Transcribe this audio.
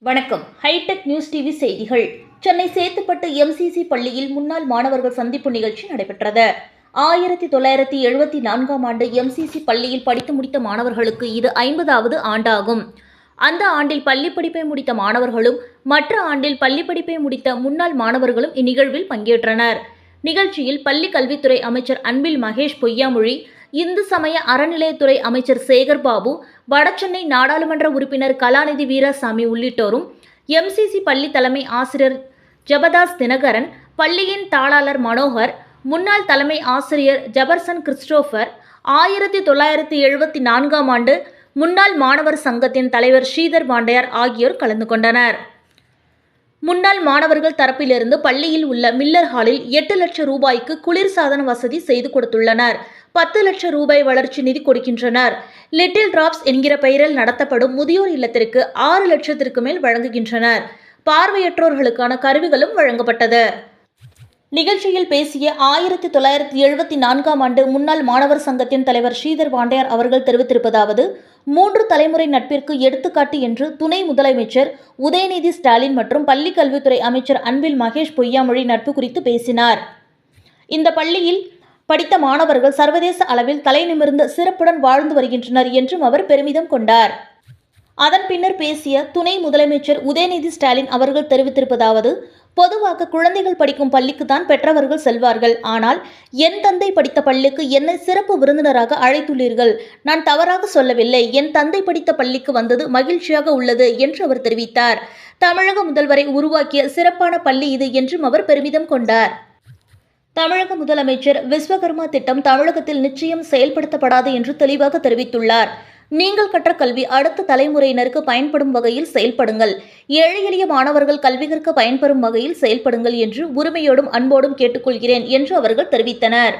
வணக்கம். Hitech news TV செய்திகள். Chennai Chetpet MCC பள்ளியில் முன்னாள் மாணவர்கள் சந்திப்பு நிகழ்ச்சி நடைபெற்றது. ஆயிரத்தி தொள்ளாயிரத்தி எழுபத்தி நான்காம் ஆண்டு எம்சிசி பள்ளியில் படித்து முடித்த மாணவர்களுக்கு இது ஐம்பதாவது ஆண்டாகும். அந்த ஆண்டில் பள்ளி படிப்பை முடித்த மாணவர்களும் மற்ற ஆண்டில் பள்ளி படிப்பை முடித்த முன்னாள் மாணவர்களும் இந்நிகழ்வில் பங்கேற்றனர். நிகழ்ச்சியில் பள்ளி கல்வித்துறை அமைச்சர் அன்பில் மகேஷ் பொய்யாமொழி இந்து சமய அறநிலையத்துறை அமைச்சர் சேகர் பாபு வடசென்னை நாடாளுமன்ற உறுப்பினர் கலாநிதி வீராசாமி உள்ளிட்டோரும் எம்சிசி பள்ளி தலைமை ஆசிரியர் ஜபதாஸ் தினகரன் பள்ளியின் தாளாளர் மனோகர் முன்னாள் தலைமை ஆசிரியர் ஜபர்சன் கிறிஸ்டோஃபர் ஆயிரத்தி தொள்ளாயிரத்தி எழுபத்தி நான்காம் ஆண்டு முன்னாள் மாணவர் சங்கத்தின் தலைவர் ஸ்ரீதர் பாண்டையார் ஆகியோர் கலந்து கொண்டனர். முன்னாள் மாணவர்கள் தரப்பிலிருந்து பள்ளியில் உள்ள மில்லர் ஹாலில் எட்டு லட்சம் ரூபாய்க்கு குளிர்சாதன வசதி செய்து கொடுத்துள்ளனர். பத்து லட்சம் ரூபாய் வளர்ச்சி நிதி கொடுக்கின்றனர். லிட்டில் டிராப்ஸ் என்கிற பெயரில் நடத்தப்படும் முதியோர் இல்லத்திற்கு ஆறு லட்சத்திற்கு மேல் வழங்குகின்றனர். பார்வையற்றோர்களுக்கான கருவிகளும் வழங்கப்பட்டது. நிகழ்ச்சியில் பேசிய ஆயிரத்தி தொள்ளாயிரத்தி எழுபத்தி நான்காம் ஆண்டு முன்னாள் மாணவர் சங்கத்தின் தலைவர் ஸ்ரீதர் பாண்டியார் அவர்கள் தெரிவித்திருப்பதாவது மூன்று தலைமுறை நட்பிற்கு எடுத்துக்காட்டு என்று துணை முதலமைச்சர் உதயநிதி ஸ்டாலின் மற்றும் பள்ளிக் கல்வித்துறை அமைச்சர் அன்பில் மகேஷ் பொய்யாமொழி நட்பு குறித்து பேசினார். இந்த பள்ளியில் படித்த மாணவர்கள் சர்வதேச அளவில் தலை நிமிர்ந்து சிறப்புடன் வாழ்ந்து வருகின்றனர் என்றும் அவர் பெருமிதம் கொண்டார். அதன் பின்னர் பேசிய துணை முதலமைச்சர் உதயநிதி ஸ்டாலின் அவர்கள் தெரிவித்திருப்பதாவது பொதுவாக குழந்தைகள் படிக்கும் பள்ளிக்கு தான் பெற்றவர்கள் செல்வார்கள். ஆனால் என் தந்தை படித்த பள்ளிக்கு என்னை சிறப்பு விருந்தினராக அழைத்துள்ளீர்கள். நான் தவறாக சொல்லவில்லை. என் தந்தை படித்த பள்ளிக்கு வந்தது மகிழ்ச்சியாக உள்ளது என்று அவர் தெரிவித்தார். தமிழக முதல்வரை உருவாக்கிய சிறப்பான பள்ளி இது என்றும் அவர் பெருமிதம் கொண்டார். தமிழக முதலமைச்சர் விஸ்வகர்மா திட்டம் தமிழகத்தில் நிச்சயம் செயல்படுத்தப்படாது என்று தெளிவாக தெரிவித்துள்ளார். நீங்கள் கற்ற கல்வி அடுத்த தலைமுறையினருக்கு பயன்படும் வகையில் செயல்படுங்கள். ஏழை எளிய மாணவர்கள் கல்வி கற்க பயன்பெறும் வகையில் செயல்படுங்கள் என்று உரிமையோடும் அன்போடும் கேட்டுக்கொள்கிறேன் என்று அவர்கள் தெரிவித்தனர்.